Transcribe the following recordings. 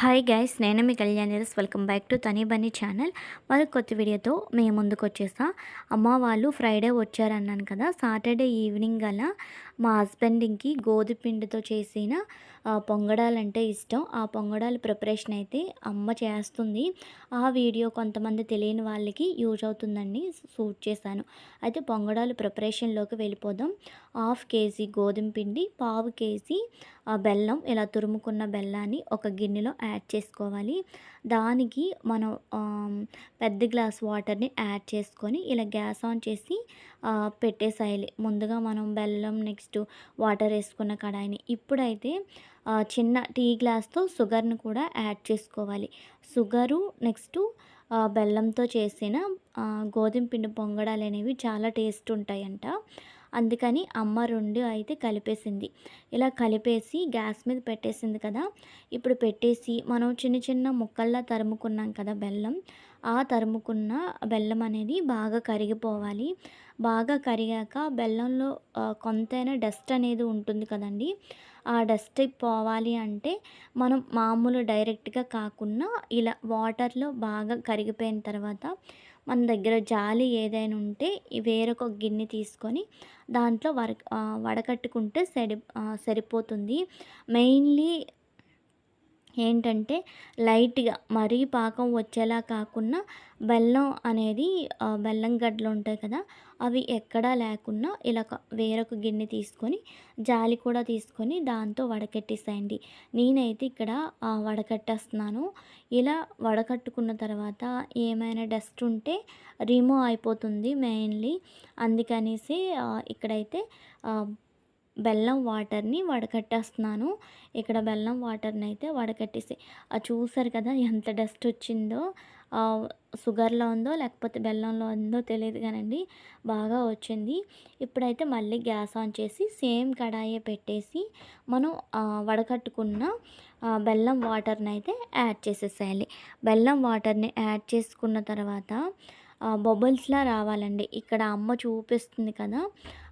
Hi guys నేను మీ Kalyan welcome back to Tani Bunny channel. మరి కొత్త వీడియోతో మేము ముందుకు వచ్చేసా అమ్మ వాళ్ళు ఫ్రైడే వచ్చారన్నాను కదా సాటర్డే ఈవినింగ్ గల మా హస్బెండింగ్కి గోధుమ పిండితో చేసిన పొంగడాలంటే ఇష్టం. ఆ పొంగడాల ప్రిపరేషన్ అయితే అమ్మ చేస్తుంది. ఆ వీడియో కొంతమంది తెలియని వాళ్ళకి యూజ్ అవుతుందండి షూట్ చేశాను. అయితే పొంగడాలు ప్రిపరేషన్లోకి వెళ్ళిపోదాం. హాఫ్ కేజీ గోధుమ పిండి పావు కేజీ ఆ బెల్లం ఇలా తురుముకున్న బెల్లాన్ని ఒక గిన్నెలో యాడ్ చేసుకోవాలి. దానికి మనం పెద్ద గ్లాస్ వాటర్ని యాడ్ చేసుకొని ఇలా గ్యాస్ ఆన్ చేసి పెట్టేసేయాలి. ముందుగా మనం బెల్లం నెక్స్ట్ వాటర్ వేసుకున్న కడాయిని. ఇప్పుడైతే చిన్న టీ గ్లాస్తో షుగర్ని కూడా యాడ్ చేసుకోవాలి. షుగరు నెక్స్ట్ బెల్లంతో చేసిన గోధుమ పిండి పొంగడాలు అనేవి చాలా టేస్ట్ ఉంటాయంట. అందుకని అమ్మ రెండు అయితే కలిపేసింది. ఇలా కలిపేసి గ్యాస్ మీద పెట్టేసింది కదా. ఇప్పుడు పెట్టేసి మనం చిన్న చిన్న ముక్కల్లా తరుముకున్నాం కదా బెల్లం. ఆ తరుముకున్న బెల్లం అనేది బాగా కరిగిపోవాలి. బాగా కరిగాక బెల్లంలో కొంతైనా డస్ట్ అనేది ఉంటుంది కదండి. ఆ డస్ట్ పోవాలి అంటే మనం మామూలు డైరెక్ట్గా కాకుండా ఇలా వాటర్లో బాగా కరిగిపోయిన తర్వాత మన దగ్గర జాలి ఏదైనా ఉంటే వేరొక గిన్నె తీసుకొని దాంట్లో వర వడకట్టుకుంటే సరి సరిపోతుంది. మెయిన్లీ ఏంటంటే లైట్గా మరీ పాకం వచ్చేలా కాకుండా బెల్లం అనేది బెల్లం గడ్డలు ఉంటాయి కదా అవి ఎక్కడా లేకుండా ఇలా వేరొక గిన్నె తీసుకొని జాలి కూడా తీసుకొని దాంతో వడకట్టేసేయండి. నేనైతే ఇక్కడ వడకట్టేస్తున్నాను. ఇలా వడకట్టుకున్న తర్వాత ఏమైనా డస్ట్ ఉంటే రిమూవ్ అయిపోతుంది మెయిన్లీ. అందుకనేసి ఇక్కడైతే బెల్లం వాటర్ని వడకట్టేస్తున్నాను. ఇక్కడ బెల్లం వాటర్ని అయితే వడకట్టేసి ఆ చూసారు కదా ఎంత డస్ట్ వచ్చిందో షుగర్లో ఉందో లేకపోతే బెల్లంలో ఉందో తెలియదు కానండి బాగా వచ్చింది. ఇప్పుడైతే మళ్ళీ గ్యాస్ ఆన్ చేసి సేమ్ కడాయే పెట్టేసి మనం వడకట్టుకున్న బెల్లం వాటర్ని అయితే యాడ్ చేసేసేయాలి. బెల్లం వాటర్ని యాడ్ చేసుకున్న తర్వాత బబుల్స్లా రావాలండి. ఇక్కడ అమ్మ చూపిస్తుంది కదా.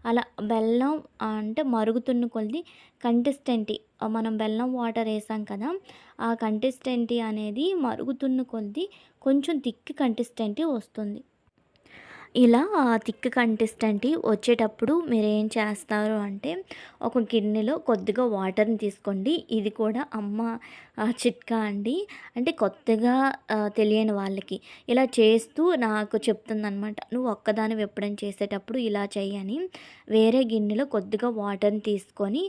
అలా బెల్లం అంటే మరుగుతున్న కొద్ది కంటిస్టెంటీ మనం బెల్లం వాటర్ వేసాం కదా. ఆ కంటిస్టెంటీ అనేది మరుగుతున్న కొద్ది కొంచెం థిక్ కంటిస్టెంటీ వస్తుంది. ఇలా థిక్ కంటెస్టెంట్ వచ్చేటప్పుడు మీరు ఏం చేస్తారు అంటే ఒక గిన్నెలో కొద్దిగా వాటర్ని తీసుకోండి. ఇది కూడా అమ్మ చిట్కా అండి. అంటే కొత్తగా తెలియని వాళ్ళకి ఇలా చేస్తూ నాకు చెప్తుందనమాట నువ్వు ఒక్కదాని ఎప్పుడైనా చేసేటప్పుడు ఇలా చేయని వేరే గిన్నెలో కొద్దిగా వాటర్ని తీసుకొని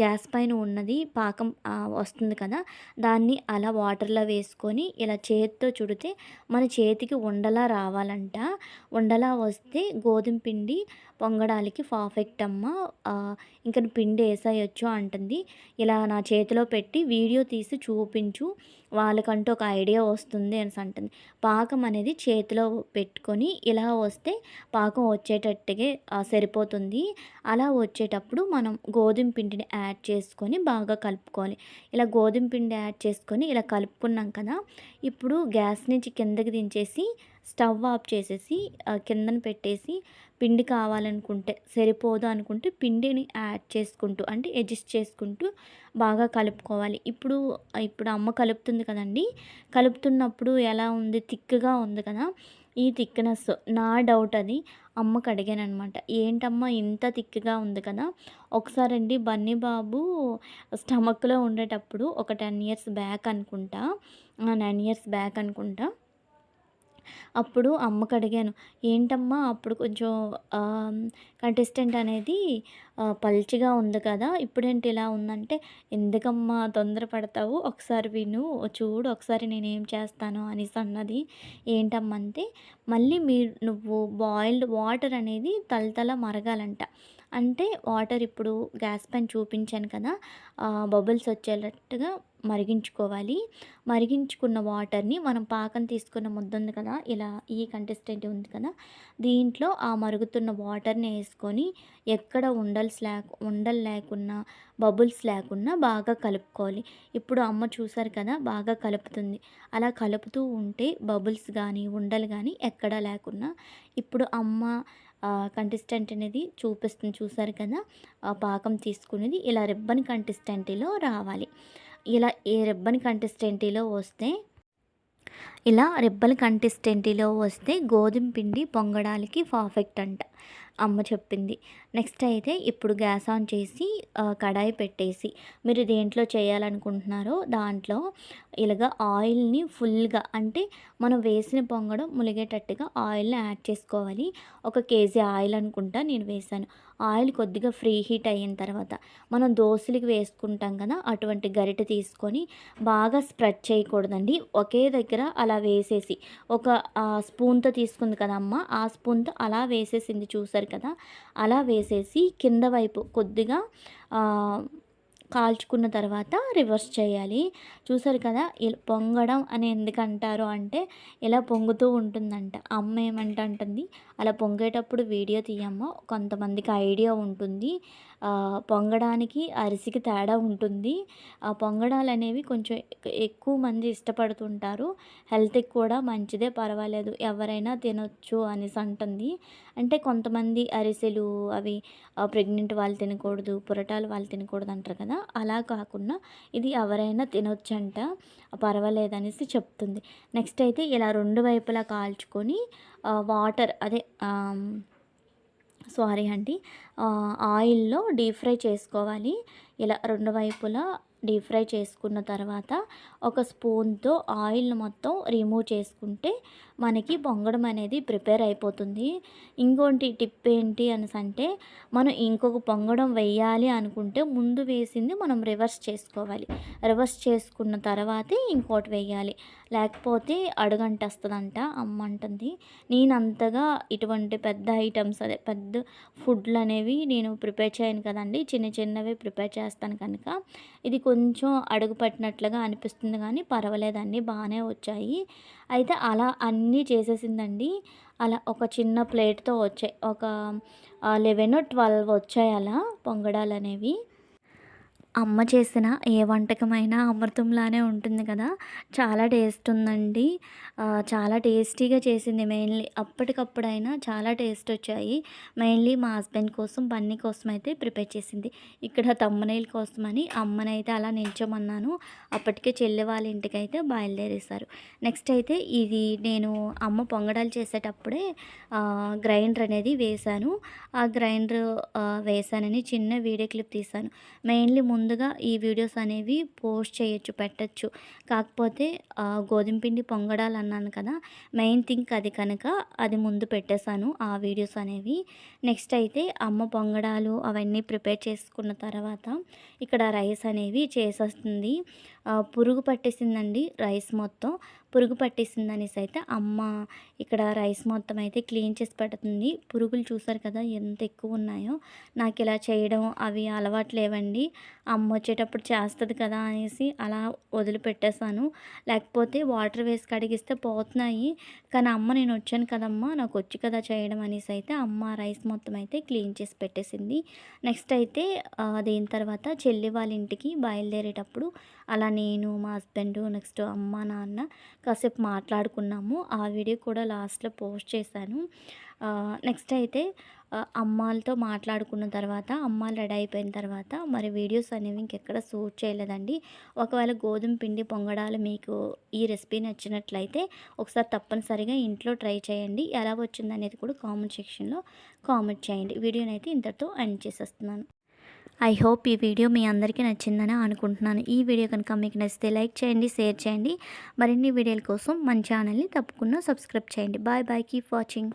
గ్యాస్ పైన ఉన్నది పాకం వస్తుంది కదా దాన్ని అలా వాటర్లో వేసుకొని ఇలా చేతితో చుడితే మన చేతికి ఉండలా రావాలంట. ఉండలా వస్తే గోధుమ పిండి పొంగడానికి పర్ఫెక్ట్ అమ్మ. ఇంకా పిండి వేసేయచ్చు అంటుంది. ఇలా నా చేతిలో పెట్టి వీడియో తీసి చూపించు. వాళ్ళకంటూ ఒక ఐడియా వస్తుంది అని అంటుంది. పాకం అనేది చేతిలో పెట్టుకొని ఇలా వస్తే పాకం వచ్చేటట్టుగా సరిపోతుంది. అలా వచ్చేటప్పుడు మనం గోధుమ పిండిని యాడ్ చేసుకొని బాగా కలుపుకోవాలి. ఇలా గోధుమ పిండి యాడ్ చేసుకొని ఇలా కలుపుకున్నాం కదా ఇప్పుడు గ్యాస్ నుంచి కిందకి దించేసి స్టవ్ ఆఫ్ చేసేసి కిందన పెట్టేసి పిండి కావాలనుకుంటే సరిపోదు అనుకుంటే పిండిని యాడ్ చేసుకుంటూ అంటే అడ్జస్ట్ చేసుకుంటూ బాగా కలుపుకోవాలి. ఇప్పుడు ఇప్పుడు అమ్మ కలుపుతుంది కదండి. కలుపుతున్నప్పుడు ఎలా ఉంది? థిక్గా ఉంది కదా. ఈ థిక్నెస్ నా డౌట్ అది. అమ్మకు అడిగాను అనమాట ఏంటమ్మా ఇంత థిక్గా ఉంది కదా. ఒకసారండి బన్నీ బాబు స్టమక్లో ఉండేటప్పుడు ఒక టెన్ ఇయర్స్ బ్యాక్ అనుకుంటా నైన్ ఇయర్స్ బ్యాక్ అనుకుంటా అప్పుడు అమ్మకు అడిగాను ఏంటమ్మా అప్పుడు కొంచెం కంటెస్టెంట్ అనేది పల్చిగా ఉంది కదా ఇప్పుడేంటి ఇలా ఉందంటే ఎందుకమ్మా తొందరపడతావు ఒకసారి విను చూడు ఒకసారి నేనేం చేస్తాను? అనేసి అన్నది. ఏంటమ్మంటే మళ్ళీ మీరు నువ్వు బాయిల్డ్ వాటర్ అనేది తలతల మరగాలంట. అంటే వాటర్ ఇప్పుడు గ్యాస్ పైన చూపించాను కదా బబుల్స్ వచ్చేటట్టుగా మరిగించుకోవాలి. మరిగించుకున్న వాటర్ని మనం పాకం తీసుకున్న ముద్ద ఉంది కదా ఇలా ఈ కంటెస్టెంట్ ఉంది కదా దీంట్లో ఆ మరుగుతున్న వాటర్ని వేసుకొని ఎక్కడ ఉండల్స్ లేక ఉండలు లేకున్నా బబుల్స్ లేకున్నా బాగా కలుపుకోవాలి. ఇప్పుడు అమ్మ చూసారు కదా బాగా కలుపుతుంది. అలా కలుపుతూ ఉంటే బబుల్స్ కానీ ఉండలు కానీ ఎక్కడా లేకున్నా ఇప్పుడు అమ్మ కంటెస్టెంట్ అనేది చూపిస్తుంది. చూసారు కదా? ఆ పాకం తీసుకునేది ఇలా రిబ్బన్ కంటెస్టెంట్లో రావాలి. ఇలా ఏ రిబ్బన్ కన్సిస్టెన్సీలో వస్తే ఇలా రెబ్బల కంటిస్టెంటీలో వస్తే గోధుమ పిండి పొంగడానికి పర్ఫెక్ట్ అంట. అమ్మ చెప్పింది. నెక్స్ట్ అయితే ఇప్పుడు గ్యాస్ ఆన్ చేసి కడాయి పెట్టేసి మీరు దేంట్లో చేయాలనుకుంటున్నారో దాంట్లో ఇలాగ ఆయిల్ని ఫుల్గా అంటే మనం వేసిన పొంగడం ములిగేటట్టుగా ఆయిల్ని యాడ్ చేసుకోవాలి. ఒక కేజీ ఆయిల్ అనుకుంటా నేను వేసాను ఆయిల్ కొద్దిగా ఫ్రీ హీట్ అయిన తర్వాత మనం దోశలకి వేసుకుంటాం కదా అటువంటి గరిట తీసుకొని బాగా స్ప్రెడ్ చేయకూడదండి. ఒకే దగ్గర అలా వేసేసి ఒక స్పూన్తో తీసుకుంది కదా అమ్మ ఆ స్పూన్తో అలా వేసేసింది చూసారు కదా. అలా వేసేసి కింద వైపు కొద్దిగా కాల్చుకున్న తర్వాత రివర్స్ చేయాలి. చూసారు కదా ఇలా పొంగడం అని ఎందుకంటారు అంటే ఇలా పొంగుతూ ఉంటుందంట. అమ్మ ఏమంట అంటుంది అలా పొంగేటప్పుడు వీడియో తీయమ్మ కొంతమందికి ఐడియా ఉంటుంది. పొంగడానికి అరిసికి తేడా ఉంటుంది. ఆ పొంగడాలు అనేవి కొంచెం ఎక్కువ మంది ఇష్టపడుతుంటారు. హెల్త్కి కూడా మంచిదే పర్వాలేదు. ఎవరైనా తినొచ్చు అనేసి అంటుంది. అంటే కొంతమంది అరిసెలు అవి ప్రెగ్నెంట్ వాళ్ళు తినకూడదు పురటాలు వాళ్ళు తినకూడదు అంటారు కదా. అలా కాకుండా ఇది ఎవరైనా తినొచ్చంట పర్వాలేదనేసి చెప్తుంది. నెక్స్ట్ అయితే ఇలా రెండు వైపులా కాల్చుకొని వాటర్ అదే సారీ అండి ఆయిల్లో డీప్ ఫ్రై చేసుకోవాలి. ఇలా రెండు వైపులా డీప్ ఫ్రై చేసుకున్న తర్వాత ఒక స్పూన్తో ఆయిల్ మొత్తం రిమూవ్ చేసుకుంటే మనకి పొంగడం అనేది ప్రిపేర్ అయిపోతుంది. ఇంకోటి టిప్ ఏంటి అనేసి అంటే మనం ఇంకొక పొంగడం వేయాలి అనుకుంటే ముందు వేసింది మనం రివర్స్ చేసుకోవాలి. రివర్స్ చేసుకున్న తర్వాతే ఇంకోటి వేయాలి. లేకపోతే అడుగంటేస్తుందంట అమ్మ అంటుంది నేను అంతగా ఇటువంటి పెద్ద ఐటమ్స్ అదే పెద్ద ఫుడ్లు అనేవి నేను ప్రిపేర్ చేయను కదండి. చిన్న చిన్నవి ప్రిపేర్ చేస్తాను కనుక. ఇది కొంచెం అడుగు పట్టినట్లుగా అనిపిస్తుంది కానీ పర్వాలేదండి బాగానే వచ్చాయి. అయితే అలా అన్నీ చేసేసిందండి. అలా ఒక చిన్న ప్లేట్తో వచ్చాయి. ఒక లెవెన్ ట్వెల్వ్ వచ్చాయి అలా పొంగడాలు అనేవి అమ్మ చేసిన ఏ వంటకమైనా అమృతంలానే ఉంటుంది కదా. చాలా టేస్ట్ ఉందండి చాలా టేస్టీగా చేసింది. మెయిన్లీ అప్పటికప్పుడైనా చాలా టేస్ట్ వచ్చాయి మెయిన్లీ మా హస్బెండ్ కోసం బన్నీ కోసం అయితే ప్రిపేర్ చేసింది. ఇక్కడ తమ్మనేల కోసమని అమ్మనైతే అలా నిల్చోమన్నాను. అప్పటికే చెల్లి వాళ్ళ ఇంటికి అయితే బయలుదేరేశారు. నెక్స్ట్ అయితే ఇది నేను అమ్మ పొంగడాలు చేసేటప్పుడే గ్రైండర్ అనేది వేశాను. ఆ గ్రైండర్ వేశానని చిన్న వీడియో క్లిప్ తీశాను. మెయిన్లీ ముందు ముందుగా ఈ వీడియోస్ అనేవి పోస్ట్ చేయొచ్చు పెట్టచ్చు. కాకపోతే గోధుమపిండి గోధుమ పిండి పొంగడాలు అన్నాను కదా మెయిన్ థింగ్ అది కనుక అది ముందు పెట్టేశాను ఆ వీడియోస్ అనేవి. నెక్స్ట్ అయితే అమ్మ పొంగడాలు అవన్నీ ప్రిపేర్ చేసుకున్న తర్వాత ఇక్కడ రైస్ అనేవి చేసేస్తుంది. పురుగు పట్టేసిందండి రైస్ మొత్తం. పురుగు పట్టేసింది అనేసి అయితే అమ్మ ఇక్కడ రైస్ మొత్తం అయితే క్లీన్ చేసి పెడుతుంది. పురుగులు చూసారు కదా ఎంత ఎక్కువ ఉన్నాయో. నాకు ఇలా చేయడం అవి అలవాటు లేవండి. అమ్మ వచ్చేటప్పుడు చేస్తుంది కదా అనేసి అలా వదిలిపెట్టేశాను. లేకపోతే వాటర్ వేసి కడిగిస్తే పోతున్నాయి. కానీ అమ్మ నేను వచ్చాను కదమ్మా నాకు వచ్చి కదా చేయడం అనేసి అయితే అమ్మ రైస్ మొత్తం అయితే క్లీన్ చేసి పెట్టేసింది. నెక్స్ట్ అయితే దీని తర్వాత చెల్లి వాళ్ళ ఇంటికి బయలుదేరేటప్పుడు అలా నేను మా హస్బెండ్ నెక్స్ట్ అమ్మ నాన్న కాసేపు మాట్లాడుకున్నాము. ఆ వీడియో కూడా లాస్ట్లో పోస్ట్ చేశాను. నెక్స్ట్ అయితే అమ్మాలతో మాట్లాడుకున్న తర్వాత అమ్మాలు రెడీ అయిపోయిన తర్వాత మరి వీడియోస్ అనేవి ఇంకెక్కడ షూట్ చేయలేదండి. ఒకవేళ గోధుమ పిండి పొంగడాలు మీకు ఈ రెసిపీ నచ్చినట్లయితే ఒకసారి తప్పనిసరిగా ఇంట్లో ట్రై చేయండి. ఎలా వచ్చింది అనేది కూడా కామెంట్ సెక్షన్లో కామెంట్ చేయండి. వీడియోనైతే ఇంతతో ఇంతటితో ఎండ్ చేసేస్తున్నాను. ఐ హోప్ ఈ వీడియో మీ అందరికీ నచ్చిందని అనుకుంటున్నాను. ఈ వీడియో కనుక మీకు నచ్చితే లైక్ చేయండి షేర్ చేయండి. మరిన్ని వీడియోల కోసం మన ఛానల్ని తప్పకుండా సబ్స్క్రైబ్ చేయండి. Bye bye keep watching